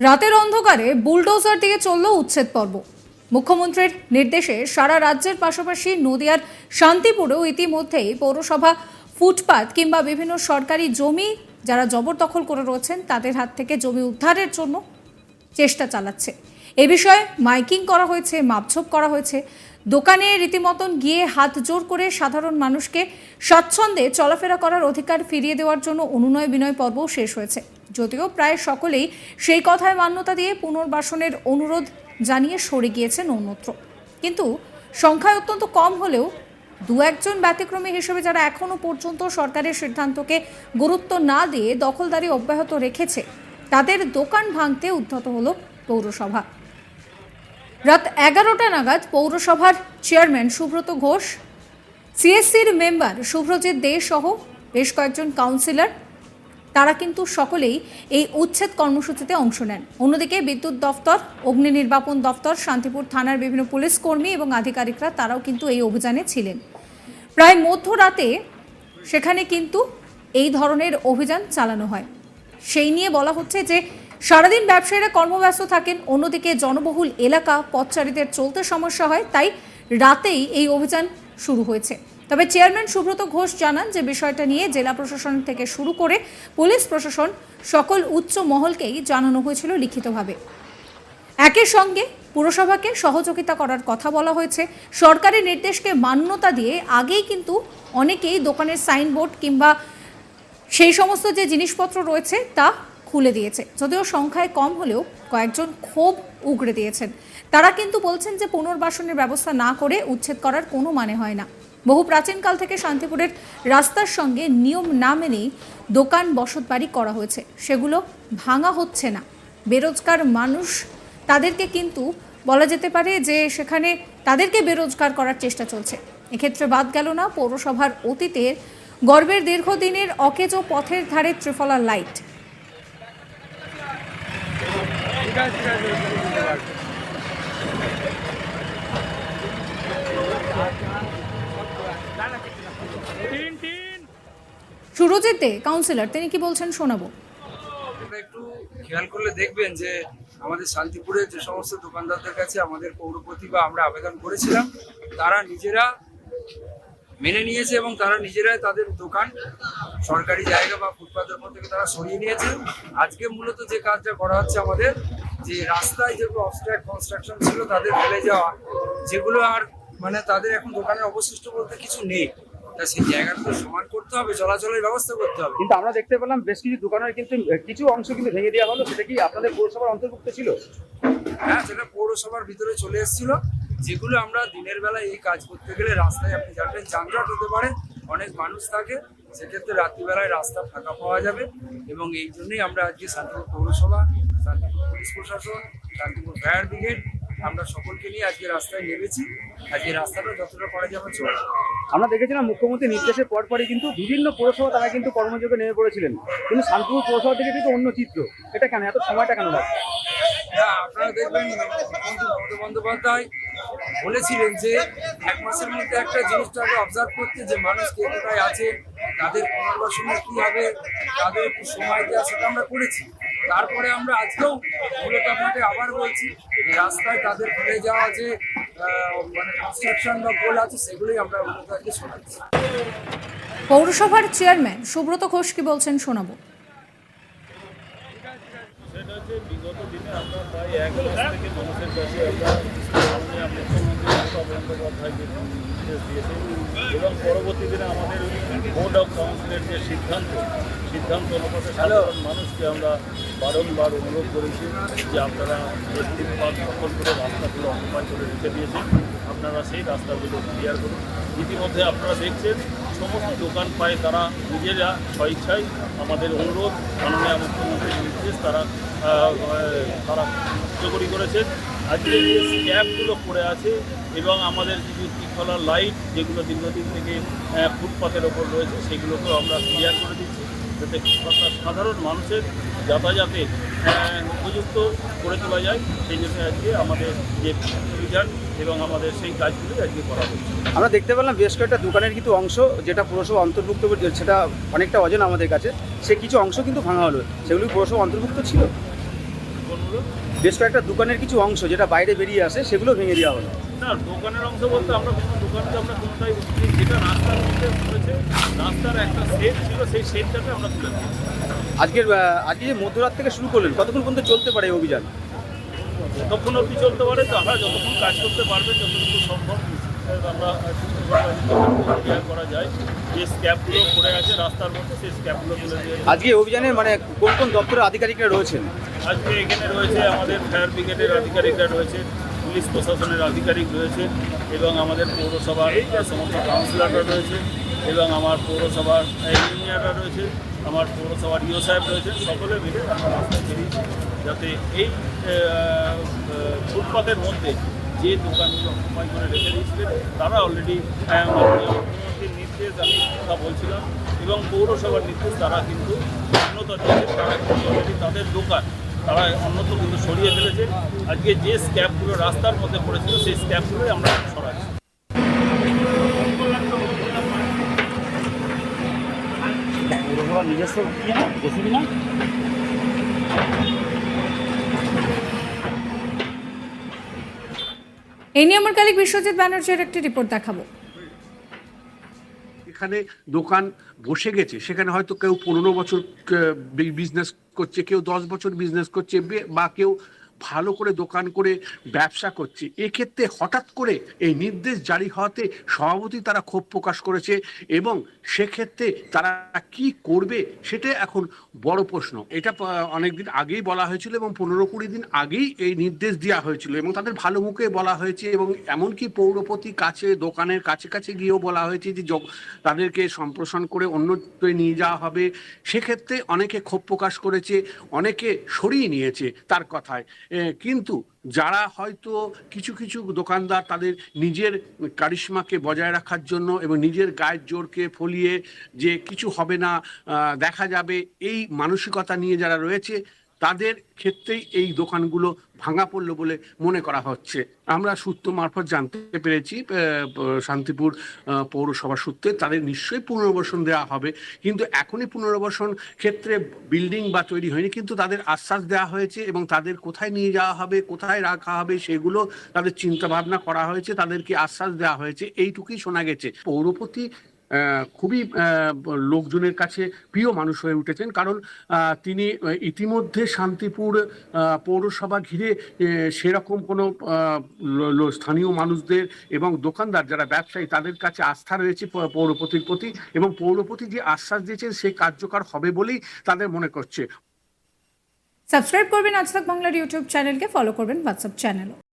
রাতের অন্ধকারে বুলডোজার দিয়ে চলল উচ্ছেদ পর্ব। মুখ্যমন্ত্রীর নির্দেশে সারা রাজ্যের পাশাপাশি নদিয়ার শান্তিপুরেও ইতিমধ্যেই পৌরসভা ফুটপাত কিংবা বিভিন্ন সরকারি জমি যারা জবরদখল করে রয়েছেন, তাদের হাত থেকে জমি উদ্ধারের জন্য চেষ্টা চালাচ্ছে। এ বিষয়ে মাইকিং করা হয়েছে, মাপঝোপ করা হয়েছে। দোকানে রীতিমতন গিয়ে হাত জোর করে সাধারণ মানুষকে স্বাচ্ছন্দ্যে চলাফেরা করার অধিকার ফিরিয়ে দেওয়ার জন্য অনুনয় বিনয় পর্বও শেষ হয়েছে। যদিও প্রায় সকলেই সেই কথায় মান্যতা দিয়ে পুনর্বাসনের অনুরোধ জানিয়ে সরে গিয়েছেন অন্যত্র কিন্তু সংখ্যায় অত্যন্ত কম হলেও দু একজন ব্যতিক্রমী হিসেবে যারা এখনও পর্যন্ত সরকারের সিদ্ধান্তকে গুরুত্ব না দিয়ে দখলদারি অব্যাহত রেখেছে, তাদের দোকান ভাঙতে উদ্ধত হলো পৌরসভা। রাত এগারোটা নাগাদ পৌরসভার চেয়ারম্যান সুব্রত ঘোষ, সিএসসির মেম্বার শুভ্রজিৎ দে সহ বেশ কয়েকজন কাউন্সিলর তারা কিন্তু সকলেই এই উচ্ছেদ কর্মসূচিতে অংশ নেন। অন্যদিকে বিদ্যুৎ দফতর, অগ্নি নির্বাপন দফতর, শান্তিপুর থানার বিভিন্ন পুলিশ কর্মী এবং আধিকারিকরা তারাও কিন্তু এই অভিযানে ছিলেন। প্রায় মধ্যরাতে সেখানে কিন্তু এই ধরনের অভিযান চালানো হয়। সেই নিয়ে বলা হচ্ছে যে, সারাদিন ব্যবসায়ীরা কর্মব্যস্ত থাকেন, অন্যদিকে জনবহুল এলাকা পথচারীদের চলতে সমস্যা হয়, তাই রাতেই এই অভিযান শুরু হয়েছে। তবে চেয়ারম্যান সুব্রত ঘোষ জানান যে বিষয়টা নিয়ে জেলা প্রশাসন থেকে শুরু করে পুলিশ প্রশাসন সকল উচ্চ মহলকেই জানানো হয়েছিল লিখিতভাবে। একই সঙ্গে পুরসভাকে সহযোগিতা করার কথা বলা হয়েছে। সরকারের নির্দেশকে মান্যতা দিয়ে আগেই কিন্তু অনেকেই দোকানের সাইনবোর্ড কিংবা সেই সমস্ত যে জিনিসপত্র রয়েছে তা খুলে দিয়েছে। যদিও সংখ্যায় কম হলেও কয়েকজন ক্ষোভ উগড়ে দিয়েছেন। তারা কিন্তু বলছেন যে পুনর্বাসনের ব্যবস্থা না করে উচ্ছেদ করার কোনো মানে হয় না। বহু প্রাচীনকাল থেকে শান্তিপুরের রাস্তার সঙ্গে নিয়ম না মেনেই দোকান বসতবাড়ি করা হয়েছে। সেগুলো ভাঙা হচ্ছে না। বেরোজগার মানুষ তাদেরকে কিন্তু বলা যেতে পারে যে সেখানে তাদেরকে বেরোজগার করার চেষ্টা চলছে। এক্ষেত্রে বাদ গেল না পৌরসভার অতীতের গর্বের দীর্ঘদিনের অকেজো পথের ধারে ত্রিফলা লাইট। সুরজিৎ দে কাউন্সিলর তিনি কি বলছেন শোনাবো? আপনারা একটু খেয়াল করলে দেখবেন যে আমাদের শান্তিপুরের যে সমস্ত দোকানদারদের কাছে আমাদের পৌরপতি বা আমরা আবেদন করেছিলাম তারা নিজেরা মেনে নিয়েছে এবং তারা নিজেরাই তাদের দোকান সরকারি জায়গা বা ফুটপাতের থেকে তারা সরিয়ে নিয়েছে। আজকে মূলত যে কাজটা করা হচ্ছে আমাদের যে রাস্তায় যেগুলো অবস্ট্রাক্ট কনস্ট্রাকশন ছিল তাদের ফেলে যাওয়া যেগুলো আর মানে তাদের এখন দোকানের অবশিষ্ট বলতে কিছু নেই। তা সেই জায়গাটা সমান করতে হবে চলাচলের ব্যবস্থা করতে হবে। কিন্তু আমরা দেখতে পেলাম বেশ কিছু দোকানের কিন্তু কিছু অংশ কিন্তু ভেঙে দেওয়া হলো সেটা কি আপনাদের পৌরসভার অন্তর্ভুক্ত ছিল? হ্যাঁ সেটা পৌরসভার ভিতরে চলে এসেছিল। যেগুলো আমরা দিনের বেলা এই কাজ করতে গেলে রাস্তায় আপনি জানবেন যানজট হতে পারে অনেক মানুষ থাকে। সেক্ষেত্রে রাত্রিবেলায় রাস্তা ফাঁকা পাওয়া যাবে এবং এই জন্যই আমরা আজকে শান্তিপুর পৌরসভা শান্তিপুর পুলিশ প্রশাসন শান্তিপুর ফায়ার ব্রিগেড আমরা সকলকে নিয়ে আজকে রাস্তায় নেমেছি। আজকে রাস্তাটা যতটা করা যাবে চলবে। আমরা দেখেছিলাম মুখ্যমন্ত্রী নির্দেশের পরপরই কিন্তু বিভিন্ন পৌরসভা তারা কিন্তু কর্মযোগে নেমে পড়েছিলেন। কিন্তু শান্তিপুর পৌরসভা থেকে কিন্তু অন্য চিত্র। এটা কেন? এত সময়টা কেন লাগবে হ্যাঁ আপনারা দেখবেন মমতা বন্দ্যোপাধ্যায় বলেছিলেন যে এক মাসের মধ্যে একটা জিনিসটাকে অবজার্ভ করতে যে মানুষ কে কোথায় আছে তাদের পুনর্বাসনের কি হবে তাদের একটু সময় দেওয়া সেটা আমরা করেছি। তারপরে আমরা আজকেও মূলত আপনাকে আবার বলছি রাস্তায় তাদের ফেলে যাওয়া যে মানে কনস্ট্রাকশন বা গোল আছে সেগুলোই আমরা শোনাচ্ছি। পৌরসভার চেয়ারম্যান সুব্রত ঘোষ কি বলছেন শোনাবো? সেটা হচ্ছে বিগত দিনে আমরা প্রায় এক মাস থেকে মানুষের কাছে আমরা মুখ্যমন্ত্রী বন্দ্যোপাধ্যায়কে নির্দেশ দিয়েছি এবং পরবর্তী দিনে আমাদের বোর্ড অফ কাউন্সিলের যে সিদ্ধান্ত সিদ্ধান্ত অনুপাতে সাধারণ মানুষকে আমরা বারংবার অনুরোধ করেছি যে আপনারা যে পাঁচ সকল করে রাস্তাগুলো অকুপাই করে রেখে দিয়েছেন আপনারা সেই রাস্তাগুলো ক্লিয়ার করুন। ইতিমধ্যে আপনারা দেখছেন সমস্ত দোকান পায় তারা নিজেরা স্বইচ্ছায় আমাদের অনুরোধ মাননীয় মুখ্যমন্ত্রীর নির্দেশ তারা তারা কার্যকরী করেছেন আজকে যে স্ক্যাপগুলো পড়ে আছে এবং আমাদের কিছু ত্রিফলা লাইট যেগুলো দীর্ঘদিন থেকে আহ, ফুটপাতের ওপর রয়েছে সেগুলোকেও আমরা ক্লিয়ার করে দিচ্ছি। যাতে সাধারণ মানুষের যাতায়াতে উপযুক্ত করে তোলা যায় সেই জন্য আজকে আমাদের যে অভিযান এবং আমাদের সেই কাজগুলো আজকে করা হচ্ছে। আমরা দেখতে পেলাম বেশ কয়েকটা দোকানের কিন্তু অংশ যেটা পৌরসভা অন্তর্ভুক্ত সেটা অনেকটা অজানা আমাদের কাছে। সে কিছু অংশ কিন্তু ভাঙা হলো। সেগুলি পৌরসভা অন্তর্ভুক্ত ছিল? বেশ কয়েকটা দোকানের কিছু অংশ যেটা বাইরে বেরিয়ে আসে সেগুলো ভেঙে দেওয়া হলো। না দোকানের অংশ বলতে আমরা কোনো দোকানকে আমরা কোনোটাই রাস্তার মধ্যে পড়েছে। রাস্তার একটা শেড ছিল সেই আমরা তুলে আজকের আজকে যে মধ্যরাত থেকে শুরু করলেন কতক্ষণ পর্যন্ত চলতে পারে এই অভিযান? যতক্ষণ অবধি চলতে পারে তারা যতক্ষণ কাজ করতে পারবে যতটুকু সম্ভব আমরা করা যায়। যে স্ক্যাপগুলো পড়ে আছে রাস্তার মধ্যে সেই স্ক্যাপগুলো তুলে দিয়ে আজকে অভিযানে মানে কোন কোন দপ্তরের আধিকারিকরা রয়েছেন? আজকে এখানে রয়েছে আমাদের ফায়ার ব্রিগেডের আধিকারিকরা রয়েছে পুলিশ প্রশাসনের আধিকারিক রয়েছে এবং আমাদের পৌরসভার সমস্ত কাউন্সিলররা রয়েছে এবং আমার পৌরসভার ইঞ্জিনিয়াররা রয়েছে আমার পৌরসভার ইও সাহেব রয়েছে সকলে মিলে আমরা রাস্তায় বেরিয়েছি যাতে এই আহ, মধ্যে যে দোকানগুলো অকুপাই করে রেখে দিয়েছিলেন তারা অলরেডি মুখ্যমন্ত্রীর নির্দেশ আমি কথা বলছিলাম এবং পৌরসভার নির্দেশ তারা কিন্তু উন্নত তারা কিন্তু অলরেডি তাদের দোকান তারা অন্যত্র কিন্তু সরিয়ে ফেলেছে। আজকে যে স্ক্যাপগুলো রাস্তার মধ্যে পড়েছিল সেই স্ক্যাপগুলোই আমরা সরাচ্ছি। নিজস্ব না এই নিয়ে আমার কালিক বিশ্বজিৎ ব্যানার্জির একটি রিপোর্ট দেখাবো। এখানে দোকান বসে গেছে, সেখানে হয়তো কেউ পনেরো বছর বিজনেস করছে, কেউ দশ বছর বিজনেস করছে বা কেউ ভালো করে দোকান করে ব্যবসা করছে। এক্ষেত্রে হঠাৎ করে এই নির্দেশ জারি হওয়াতে সভাপতি তারা ক্ষোভ প্রকাশ করেছে এবং সেক্ষেত্রে তারা কি করবে সেটা এখন বড় প্রশ্ন। এটা অনেকদিন আগেই বলা হয়েছিল এবং পনেরো কুড়ি দিন আগেই এই নির্দেশ দেওয়া হয়েছিল এবং তাদের ভালো মুখে বলা হয়েছে এবং এমনকি পৌরপতি কাছে, দোকানের কাছে কাছে গিয়েও বলা হয়েছে যে তাদেরকে সম্প্রসারণ করে অন্যত্র নিয়ে যাওয়া হবে। সেক্ষেত্রে অনেকে ক্ষোভ প্রকাশ করেছে, অনেকে সরিয়ে নিয়েছে তার কথায়। কিন্তু যারা হয়তো কিছু কিছু দোকানদার তাদের নিজের কারিশ্মাকে বজায় রাখার জন্য এবং নিজের গায়ের জোরকে ফলিয়ে যে কিছু হবে না দেখা যাবে, এই মানসিকতা নিয়ে যারা রয়েছে, তাদের ক্ষেত্রেই এই দোকানগুলো ভাঙা পড়ল বলে মনে করা হচ্ছে। আমরা সূত্র মারফত জানতে পেরেছি শান্তিপুর পৌরসভা সূত্রে তাদের নিশ্চয়ই পুনর্বাসন দেওয়া হবে। কিন্তু এখনই পুনর্বাসন ক্ষেত্রে বিল্ডিং বা তৈরি হয়নি, কিন্তু তাদের আশ্বাস দেওয়া হয়েছে এবং তাদের কোথায় নিয়ে যাওয়া হবে, কোথায় রাখা হবে সেগুলো তাদের চিন্তা ভাবনা করা হয়েছে, তাদেরকে আশ্বাস দেওয়া হয়েছে। এইটুকুই শোনা গেছে। পৌরপতি খুবই লোকজনের কাছে প্রিয় মানুষ হয়ে উঠেছেন। কারণ তিনি ইতিমধ্যে শান্তিপুর পৌরসভা ঘিরে সেরকম কোনো স্থানীয় মানুষদের এবং দোকানদার যারা ব্যবসায়ী, তাদের কাছে আস্থা রয়েছে পৌরপতির প্রতি এবং পৌরপতি যে আশ্বাস দিয়েছেন সে কার্যকর হবে বলেই তাদের মনে করছে। সাবস্ক্রাইব করবেন আজ বাংলার ইউটিউব চ্যানেলকে, ফলো করবেন হোয়াটসঅ্যাপ চ্যানেলও।